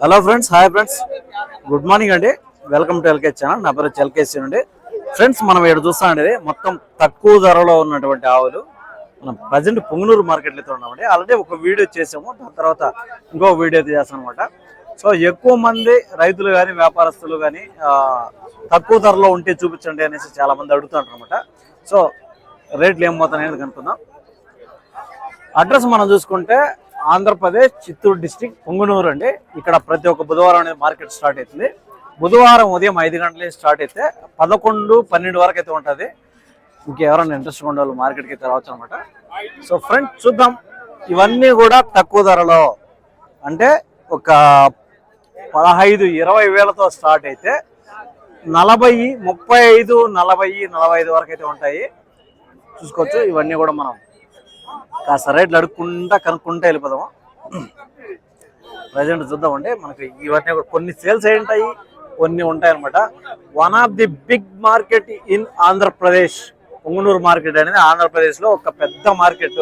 Hello friends hi friends good morning అండి. Welcome to LK channel నా పేరు ఎల్కేసీ అండి. ఫ్రెండ్స్ మనం ఇక్కడ చూస్తామండి మొత్తం తక్కువ ధరలో ఉన్నటువంటి ఆవులు. మనం ప్రజెంట్ పొంగునూరు మార్కెట్లో అయితే ఉన్నామండి. ఆల్రెడీ ఒక వీడియో చేసాము. దాని తర్వాత ఇంకో వీడియో అయితే చేస్తాం అనమాట సో ఎక్కువ మంది రైతులు కానీ వ్యాపారస్తులు కానీ తక్కువ ధరలో ఉంటే చూపించండి అనేసి చాలా మంది అడుగుతుంటారు అనమాట సో రేట్లు ఏం పోతాయనేది కనుక్కుందాం. అడ్రస్ మనం చూసుకుంటే ఆంధ్రప్రదేశ్ చిత్తూరు డిస్టిక్ పొంగునూరు అండి. ఇక్కడ ప్రతి ఒక్క బుధవారం అనేది మార్కెట్ స్టార్ట్ అవుతుంది. బుధవారం ఉదయం ఐదు గంటలే స్టార్ట్ అయితే పదకొండు పన్నెండు వరకు అయితే ఉంటుంది. ఇంకెవరైనా ఇంట్రెస్ట్ ఉండే వాళ్ళు మార్కెట్కి అయితే రావచ్చు అనమాట సో ఫ్రెండ్ చూద్దాం. ఇవన్నీ కూడా తక్కువ ధరలో. అంటే ఒక పదహైదు ఇరవై వేలతో స్టార్ట్ అయితే నలభై ముప్పై ఐదు నలభై నలభై ఐదు వరకు అయితే ఉంటాయి. చూసుకోవచ్చు. ఇవన్నీ కూడా మనం కాస్త రేట్లు అడుక్కుంటా కనుక్కుంటా వెళ్ళిపోదాము? ప్రజెంట్ చూద్దామండి. మనకి ఇవన్నీ కొన్ని సేల్స్ ఏంటాయి ఉంటాయి కొన్ని ఉంటాయి అనమాట one of the big market in Andhra Pradesh Pongunuru market అనేది ఆంధ్రప్రదేశ్లో ఒక పెద్ద మార్కెట్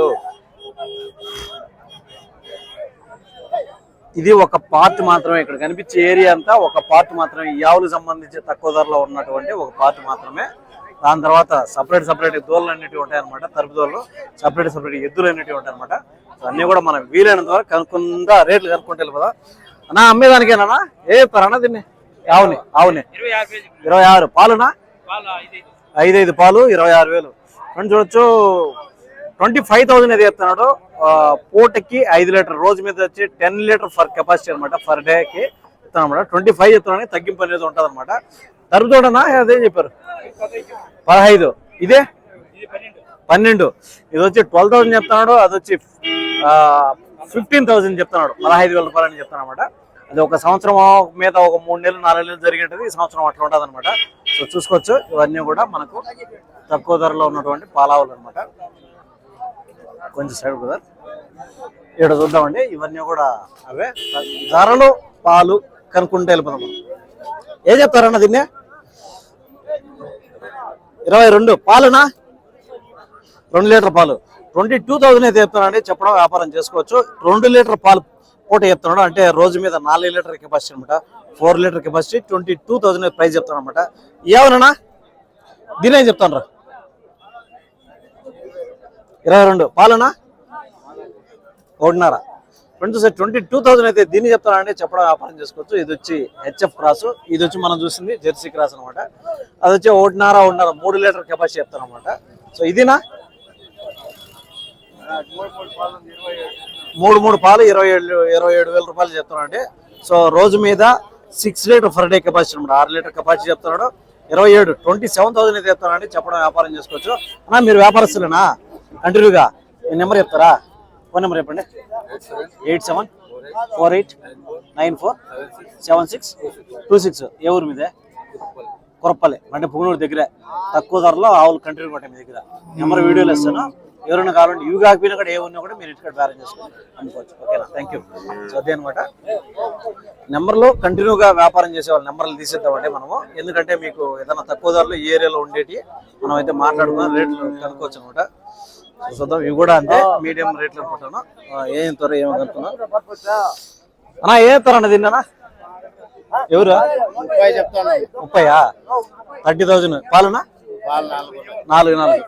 ఇది ఒక పార్ట్ మాత్రమే ఇక్కడ కనిపించే ఏరియా అంతా ఒక పార్ట్ మాత్రమే. ఈ ఆవులకు సంబంధించి తక్కువ ధరలో ఉన్నటువంటి ఒక పార్ట్ మాత్రమే. దాని తర్వాత సపరేట్ సపరేట్ దూడలు అనేటివి ఉంటాయి అనమాట తరుపు దూడలు సపరేట్ సపరేట్ ఎద్దులు అనేటివి ఉంటాయి అనమాట అన్నీ కూడా మనం వీలైనంత వరకు కనుక్కుందా రేట్లు కనుక్కుంటే వెళ్ళిపోదా? అన్నా అమ్మేదానికేనా ఏ చెప్తారన్నా దీన్ని? ఆవుని ఆవుని. ఇరవై ఆరు పాలునా? ఐదు ఐదు. పాలు ఇరవై ఆరు వేలు. ఫ్రెండ్ చూడొచ్చు ట్వంటీ ఫైవ్ థౌసండ్ అయితే చెప్తున్నాడు. పూటకి ఐదు లీటర్ రోజు మీద వచ్చి టెన్ లీటర్ ఫర్ కెపాసిటీ అనమాట ఫర్ డేకి చెప్తాను అనమాట ట్వంటీ ఫైవ్ చెప్తున్నాను తగ్గింపు అనేది ఉంటుంది అనమాట తరుగుతోడనా అదే చెప్పారు. పదహైదు. ఇదే? పన్నెండు. ఇది వచ్చి ట్వెల్వ్ థౌసండ్ చెప్తున్నాడు అది వచ్చి ఫిఫ్టీన్ థౌసండ్ చెప్తున్నాడు. పదహైదు వేల రూపాయలు అని అనమాట అది ఒక సంవత్సరం మీద ఒక మూడు నెలలు నాలుగు నెలలు జరిగేది ఈ సంవత్సరం అట్లా ఉంటుంది అనమాట సో చూసుకోవచ్చు ఇవన్నీ కూడా మనకు తక్కువ ధరలో ఉన్నటువంటి పాలావులు అనమాట కొంచెం సైడ్ బ్రదర్. ఇక్కడ చూద్దామండి ఇవన్నీ కూడా అవే. ధరలు పాలు కనుక్కుంటే వెళ్ళిపోదాం మనం. ఏం చెప్తారన్న దీన్ని? ఇరవై రెండు. పాలునా? రెండు లీటర్ పాలు. ట్వంటీ టూ థౌసండ్ అయితే చెప్తున్నాడు చెప్పడం వ్యాపారం చేసుకోవచ్చు. రెండు లీటర్ పాలు పూట చెప్తున్నాడు. అంటే రోజు మీద నాలుగు లీటర్ కెపాసిటీ అనమాట. Four litre capacity. Twenty two thousand price చెప్తాను అనమాట. ఏమన్నా? దీని ఏం చెప్తాను రా ఇరవై రెండు. పాలునా? ఒకటిన్నర. Friends sir twenty two thousand అయితే దీన్ని చెప్తానంటే చెప్పడం వ్యాపారం చేసుకోవచ్చు. ఇది వచ్చి హెచ్ఎఫ్ క్రాస్. ఇది వచ్చి మనం చూసింది జెర్సీ క్రాస్ అనమాట అది వచ్చి ఒకటిన్నర ఒకటిన్నర మూడు లీటర్ కెపాసిటీ చెప్తాను అనమాట సో ఇదినా? మూడు మూడు పాలు ఇరవై ఏడు ఇరవై ఏడు వేల రూపాయలు చెప్తున్నాడు సో రోజు మీద six litre for day capacity అనమాట ఆరు లీటర్ కెపాసిటీ చెప్తున్నాడు ఇరవై ఏడు ట్వంటీ సెవెన్ థౌసండ్ అయితే చెప్తున్నాడు చెప్పడం వ్యాపారం చేసుకోవచ్చు. అన్నా మీరు వ్యాపారస్తులేనా? కంటిన్యూగా. మీ నెంబర్ చెప్తారా? ఫోన్ నెంబర్ చెప్పండి. Eight seven four eight nine four seven six two six. ఏ ఊరు మీదే? కురప్పల్లి అంటే పుగునూరు దగ్గర. తక్కువ ధరలో ఆవులు కంటిన్యూ కొట్టాయి మీ దగ్గర. నెంబర్ వీడియోలు ఇస్తాను. ఎవరైనా కావాలంటే ఇవి కాకపోయినా కూడా ఏ ఉన్నా కూడా మీరు ఇంటికాడ బేరం చేసుకోండి. అనుకోవచ్చు. ఓకేనా? థ్యాంక్ యూ సో అదే అనమాట నెంబర్లో కంటిన్యూగా వ్యాపారం చేసే వాళ్ళ నెంబర్లు తీసేద్దామంటే మనము. ఎందుకంటే మీకు ఏదైనా తక్కువ ధరలో ఈ ఏరియాలో ఉండేటి మనం అయితే మాట్లాడుకుని రేట్లు కనుక్కోవచ్చు అనమాట చూద్దాం ఇవి కూడా అంతే మీడియం రేట్లు అనుకుంటాను. ఏం త్వర ఏమో కనుక్కున్నా అన్నా ఏ త్వర అన్న తిన్నానా? ఎవరు? ముప్పయా? Thirty thousand. పాలునా? నాలుగు. నాలుగు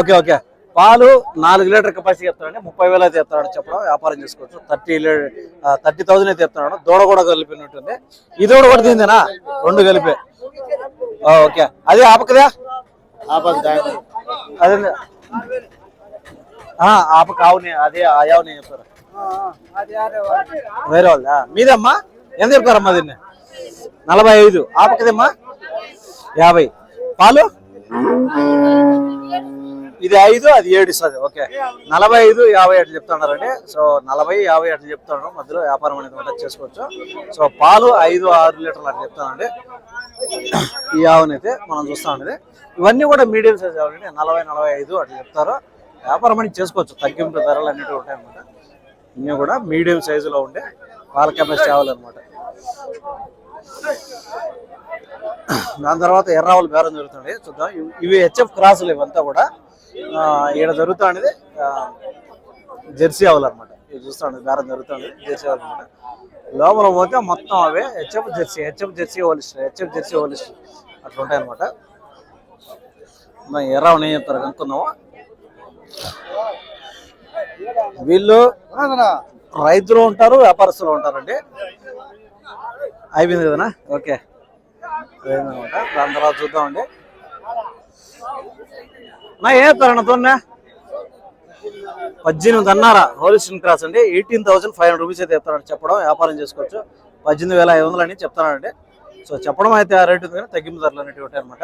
ఓకే ఓకే. పాలు నాలుగు లీటర్ కెపాసిటీ చెప్తాడండి ముప్పై వేలు అయితే చెప్తాడు చెప్పడం వ్యాపారం చేసుకోవచ్చు. థర్టీ థర్టీ థౌసండ్ అయితే చెప్తున్నాడు దూడ కూడా కలిపినట్టుంది. ఈ దూడ కూడా తిందేనా? రెండు కలిపి. ఓకే. అదే ఆపకదా? అదే ఆ, ఆపక ఆవుని అదే ఆయావుని చెప్పారు. వేరే వాళ్ళదా మీదమ్మా? ఎంత చెప్తారమ్మా దీన్ని? నలభై ఐదు. ఆపకదమ్మా యాభై. పాలు? ఇది ఐదు అది ఏడు ఇస్తుంది. ఓకే. నలభై ఐదు యాభై అట్లా చెప్తున్నారండి. సో నలభై యాభై అట్లా చెప్తున్నారు. మధ్యలో వ్యాపారం అనేది ఉంటుంది చేసుకోవచ్చు. సో పాలు ఐదు ఆరు లీటర్లు అట్లా చెప్తానండి ఈ ఆవునైతే మనం చూస్తామండి ఇవన్నీ కూడా మీడియం సైజ్ ఆవులండి నలభై నలభై ఐదు అట్లా చెప్తారు. వ్యాపారం అనేది చేసుకోవచ్చు. తగ్గింపు ధరలు అన్నిటివి ఉంటాయి అన్నమాట. ఇవన్నీ కూడా మీడియం సైజులో ఉండే పాల కెపాసిటీ ఆవాలన్నమాట దాని తర్వాత ఎర్రావులు బేరం జరుగుతుంది. చూద్దాం. ఇవి హెచ్ఎఫ్ క్రాసులు ఇవంతా కూడా ఇక్కడ ఈడ జరుగుతా అనేది జెర్సీ ఆవులు అనమాట ఇది చూస్తా బేరం జరుగుతుంది జెర్సీ ఆవులు అనమాట లోపల పోతే మొత్తం అవే HF jersey HF jersey Holstein HF jersey Holstein అట్లా ఉంటాయి అనమాట ఎర్ర నేను చెప్తారు కనుక్కుందాము? వీళ్ళు రైతులు ఉంటారు వ్యాపారస్తులు ఉంటారండి. అయిపోయింది కదనా? ఓకే. అదేనమాట దాని తర్వాత చూద్దామండి. నా ఏ తరణతోనే పద్దెనిమిది అన్నారా? హోలిస్టిన్ క్రాస్ అండి. Eighteen thousand five hundred rupees అయితే చెప్తాడు చెప్పడం వ్యాపారం చేసుకోవచ్చు. పద్దెనిమిది వేల ఐదు వందలు అని చెప్తానండి సో చెప్పడం అయితే ఆ రేటు కానీ తగ్గింపు ధరలు అనేవి అనమాట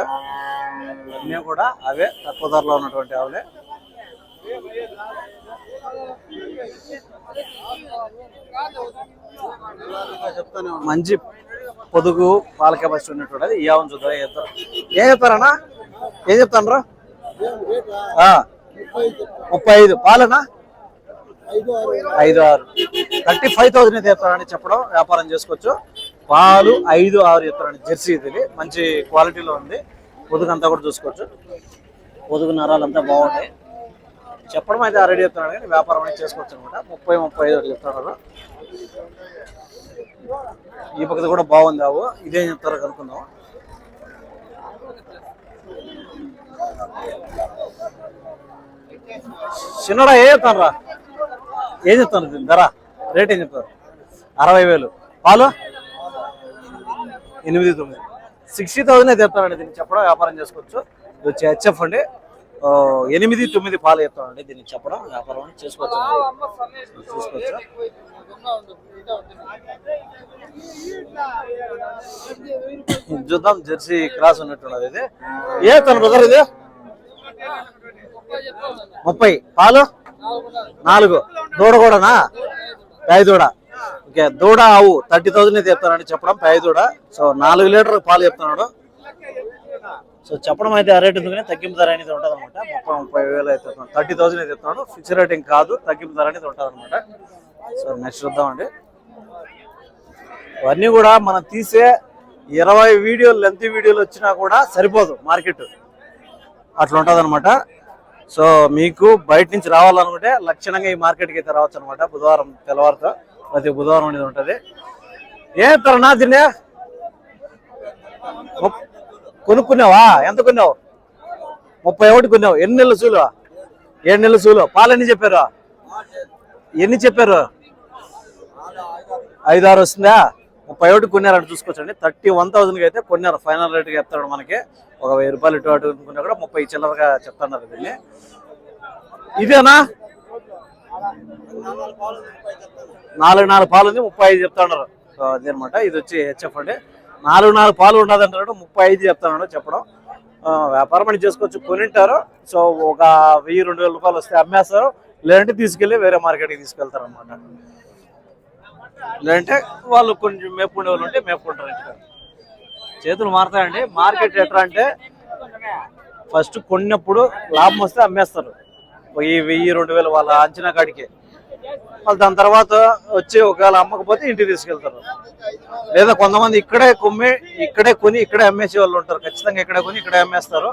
అన్నీ కూడా అవే తక్కువ ధరలో ఉన్నటువంటి ఆవులే. మంచి పొదుగు పాల కెపాసిటీ ఉన్నటువంటి ఈ ఆవును చూద్దాం. ఏం చెప్తారు ఏం చెప్తారన్నా ఏం చెప్తాను ముప్పై ఐదు. పాలనా? ఐదు ఆరు. థర్టీ ఫైవ్ థౌసండ్ అయితే చెప్తారని చెప్పడం వ్యాపారం చేసుకోవచ్చు. పాలు ఐదు ఆరు ఎత్తారని జెర్సీ ఇది. మంచి క్వాలిటీలో ఉంది. పొదుగంతా కూడా చూసుకోవచ్చు. పొదుగు నరాలు అంతా బాగున్నాయి. చెప్పడం అయితే ఆల్రెడీ చెప్తున్నాడు కానీ వ్యాపారం అనేది చేసుకోవచ్చు అనమాట. ముప్పై ముప్పై ఐదు చెప్తున్నారు ఈ పక్కన కూడా బాగుంది అవు ఇదేం చెప్తారో కనుక్కుందాం. చిన్నడా ఏ చెప్తానరా? ఏం చెప్తాను దీని ధర రేట్ ఏం చెప్తారు అరవై వేలు. పాలు? ఎనిమిది తొమ్మిది. సిక్స్టీ థౌజండ్ అయితే చెప్తానండి దీన్ని చెప్పడం వ్యాపారం చేసుకోవచ్చు. ఇది వచ్చి హెచ్ఎఫ్ అండి. ఎనిమిది తొమ్మిది పాలు చెప్తానండి దీన్ని చెప్పడం వ్యాపారం చేసుకోవచ్చు. చూసుకోవచ్చు. చూద్దాం జెర్సీ క్రాస్ ఉన్నట్టున్నది ఇది. ఏ తన బ్రదర్ ఇది? ముప్పై. పాలు? నాలుగు. దూడ కూడానా? ప్యాయి దూడ. ఓకే దూడ ఆవు థర్టీ థౌజండ్ చెప్తానండి చెప్పడం ప్యాయి దూడ. సో నాలుగు లీటర్ పాలు చెప్తున్నాడు. సో చెప్పడం అయితే ఆ రేట్ ఎందుకని తగ్గింపు ధర అనేది ఉంటుంది అనమాట ముప్పై ముప్పై వేలు అయితే థర్టీ థౌసండ్ అయితే చెప్తున్నాడు. ఫిక్స్ రేటింగ్ కాదు తగ్గింపు ధర అనేది ఉంటుంది అనమాట సో నెక్స్ట్ చూద్దామండి. ఇవన్నీ కూడా మనం తీసే ఇరవై వీడియోలు లెంత్ వీడియోలు వచ్చినా కూడా సరిపోదు మార్కెట్. అట్లా ఉంటుంది అనమాట సో మీకు బయట నుంచి రావాలనుకుంటే లక్షణంగా ఈ మార్కెట్కి అయితే రావచ్చు అనమాట బుధవారం తెల్లవారుతో ప్రతి బుధవారం అనేది ఉంటుంది. ఏం తరనా దీన్ని? కొనుక్కున్నావా? ఎంత కొన్నావు? ముప్పై ఒకటి కొన్నావు. ఎన్ని నెలలు సూలు? ఏడు నెలలు సూలు. పాలు ఎన్ని చెప్పారు? ఎన్ని చెప్పారు? ఐదు ఆరు వస్తుందా? ముప్పై ఒకటి కొన్నారని చూసుకోవచ్చండి. థర్టీ వన్ థౌసండ్కి అయితే కొన్నారు. ఫైనల్ రేట్కి చెప్తాడు మనకి. ఒక వెయ్యి రూపాయలు ఇటు అటు అనుకున్నా కూడా ముప్పై చిల్లరగా చెప్తున్నారు దీన్ని. ఇదేనా? నాలుగు నాలుగు పాలు ఉంది ముప్పై ఐదు చెప్తున్నారు. అదేనమాట. ఇది వచ్చి హెచ్ఎఫ్ అండి. నాలుగు నాలుగు పాలు ఉండదు అంటాడు ముప్పై ఐదు చెప్తాను చెప్పడం. వ్యాపారం అని చేసుకోవచ్చు కొనింటారు. సో ఒక వెయ్యి రెండు వేల రూపాయలు వస్తే అమ్మేస్తారు. లేదంటే తీసుకెళ్ళి వేరే మార్కెట్కి తీసుకెళ్తారు అనమాట లేదంటే వాళ్ళు కొంచెం మేపుకునే వాళ్ళు ఉంటే మేపుకుంటారు ఇంటికాడ చేతులు మారుతాయండి. మార్కెట్ ఎట్లా అంటే ఫస్ట్ కొన్నప్పుడు లాభం వస్తే అమ్మేస్తారు. వెయ్యి వెయ్యి రెండు వేలు వాళ్ళ అంచనా కాడికి. వాళ్ళు దాని తర్వాత వచ్చి ఒకవేళ అమ్మకపోతే ఇంటికి తీసుకెళ్తారు. లేదా కొంతమంది ఇక్కడే కొమ్మి ఇక్కడే కొని ఇక్కడే అమ్మేసే వాళ్ళు ఉంటారు. ఖచ్చితంగా ఇక్కడే కొని ఇక్కడే అమ్మేస్తారు.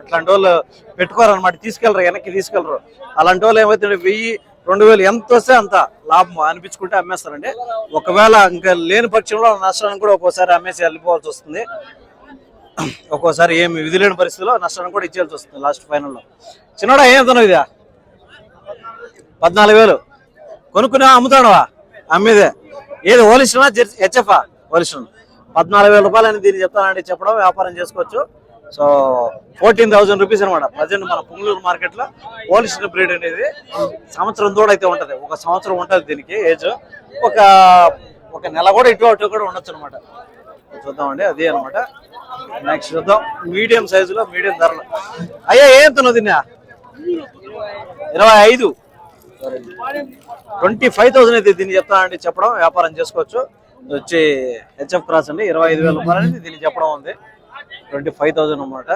అట్లాంటి వాళ్ళు పెట్టుకోరు అనమాట తీసుకెళ్ళరు వెనక్కి తీసుకెళ్ళరు. అలాంటి వాళ్ళు ఏమైతే వెయ్యి రెండు వేలు ఎంత వస్తే అంత లాభం అనిపించుకుంటే అమ్మేస్తారండి. ఒకవేళ ఇంకా లేని పక్షంలో నష్టానికి కూడా ఒక్కోసారి అమ్మేసి వెళ్ళిపోవాల్సి వస్తుంది. ఒక్కోసారి ఏమి విధి లేని పరిస్థితిలో నష్టాన్ని కూడా ఇచ్చేయాల్సి వస్తుంది లాస్ట్ ఫైనల్లో. చిన్నడా ఏం తను ఇదా? పద్నాలుగు వేలు. కొనుక్కునే అమ్ముతాడవా అమ్మేదే. ఏది హోలిస్టనా జెర్సీ హెచ్ఎఫా? హోలిస్టన్ పద్నాలుగు వేల రూపాయలు అని దీన్ని చెప్తానండి చెప్పడం వ్యాపారం చేసుకోవచ్చు. సో ఫోర్టీన్ థౌసండ్ రూపీస్ అనమాట ప్రజెంట్ మన పుంగళూరు మార్కెట్లో హోలిస్టన్ బ్రీడ్ అనేది సంవత్సరం తోడైతే ఉంటది. ఒక సంవత్సరం ఉంటది దీనికి ఏజ్. ఒక ఒక నెల కూడా ఇటు అటు కూడా ఉండొచ్చు అనమాట చూద్దామండి అదే అనమాట నెక్స్ట్ చూద్దాం. మీడియం సైజులో మీడియం ధరలు. అయ్యా ఏం తిన్నావు దీన్ని? ఇరవై ఐదు. ట్వంటీ ఫైవ్ థౌసండ్ అయితే దీన్ని చెప్తానండి. చెప్పడం వ్యాపారం చేసుకోవచ్చు. వచ్చి హెచ్ఎఫ్ క్రాస్ అండి. ఇరవై ఐదు వేల రూపాయలు అనేది దీన్ని చెప్పడం ఉంది. ట్వంటీ ఫైవ్ థౌసండ్ అనమాట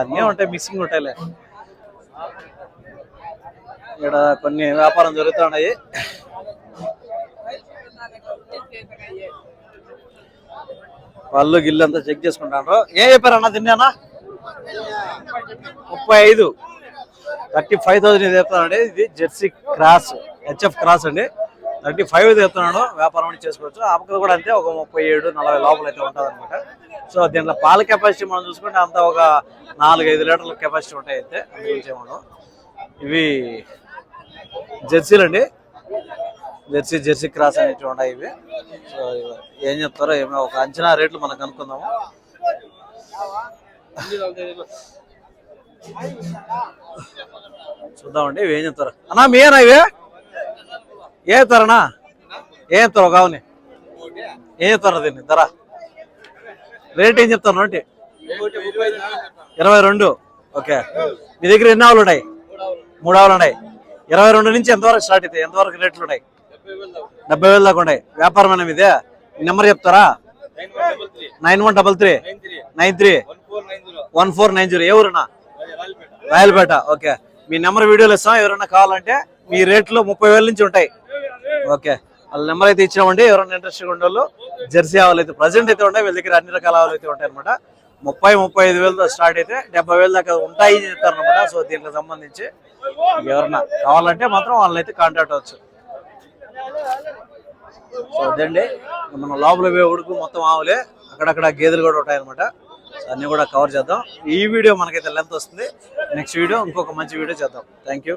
అన్నీ ఉంటాయి మిక్సింగ్ ఉంటాయిలే. ఇక్కడ కొన్ని వ్యాపారం జరుగుతూ ఉన్నాయి. వాళ్ళు గిల్లు అంతా చెక్ చేసుకుంటారు. ఏం చెప్పారన్నా తిన్నానా ముప్పై ఐదు. థర్టీ ఫైవ్ థౌసండ్ ఇది చెప్తానండి ఇది జెర్సీ క్రాస్ హెచ్ఎఫ్ క్రాస్ అండి. థర్టీ ఫైవ్ చెప్తున్నాడు వ్యాపారం అని చేసుకోవచ్చు. ఆపకలు కూడా అంతే ఒక ముప్పై ఏడు నలభై లోపల అయితే ఉంటుంది అనమాట సో దీంట్లో పాల కెపాసిటీ మనం చూసుకుంటే అంతా ఒక నాలుగు ఐదు లీటర్ల కెపాసిటీ ఉంటాయి అయితే అందుగురించి మనం ఇవి జెర్సీలు అండి జెర్సీ జెర్సీ క్రాస్ అనేవి ఉన్నాయి ఇవి. సో ఏం చెప్తారో ఏమో ఒక అంచనా రేట్లు మనం కనుక్కుందాము. చూద్దామండి ఇవి ఏం చెప్తారు? అన్నా మీయేనా ఇవే? ఏ తరనా? ఏం చెప్తారు ఒక ఆవుని ఏం దీన్ని? ధర రేట్ ఏం చెప్తారు నోటి? ఇరవై రెండు. ఓకే. మీ దగ్గర ఎన్ని ఆవులు ఉన్నాయి? మూడు ఆవులు ఉన్నాయి. ఇరవై రెండు నుంచి ఎంతవరకు స్టార్ట్ అవుతాయి ఎంతవరకు రేట్లు ఉన్నాయి? డెబ్బై వేలు దాకా ఉన్నాయి. వ్యాపారం అనేది ఇదే మీ నెంబర్ చెప్తారా? Nine one double three. Nine three. One four nine zero. ఏ ఊరునా రాయలపేట. ఓకే. మీ నెంబర్ వీడియోలు ఇస్తాం. ఎవరైనా కావాలంటే మీ రేట్లో ముప్పై వేల నుంచి ఉంటాయి. ఓకే. వాళ్ళ నెంబర్ అయితే ఇచ్చినామండి. ఎవరైనా ఇంట్రెస్ట్ ఉండేవాళ్ళు జెర్సీ ఆవులు అయితే ప్రజెంట్ అయితే ఉంటాయి వీళ్ళ దగ్గర అన్ని రకాల ఆవులు అయితే ఉంటాయి అనమాట ముప్పై ముప్పై ఐదు వేలతో స్టార్ట్ అయితే డెబ్బై వేల దాకా ఉంటాయి చెప్తారు అనమాట సో దీనికి సంబంధించి ఎవరన్నా కావాలంటే మాత్రం వాళ్ళని అయితే కాంటాక్ట్ అవ్వచ్చు. సో అదండి. మన లోపల పోయే ఉడుకు మొత్తం ఆవులే. అక్కడక్కడ గేదెలు కూడా ఉంటాయన్నమాట అనమాట అన్ని కూడా కవర్ చేద్దాం. ఈ వీడియో మనకైతే లెంత్ వస్తుంది. నెక్స్ట్ వీడియో ఇంకొక మంచి వీడియో చేద్దాం. Thank you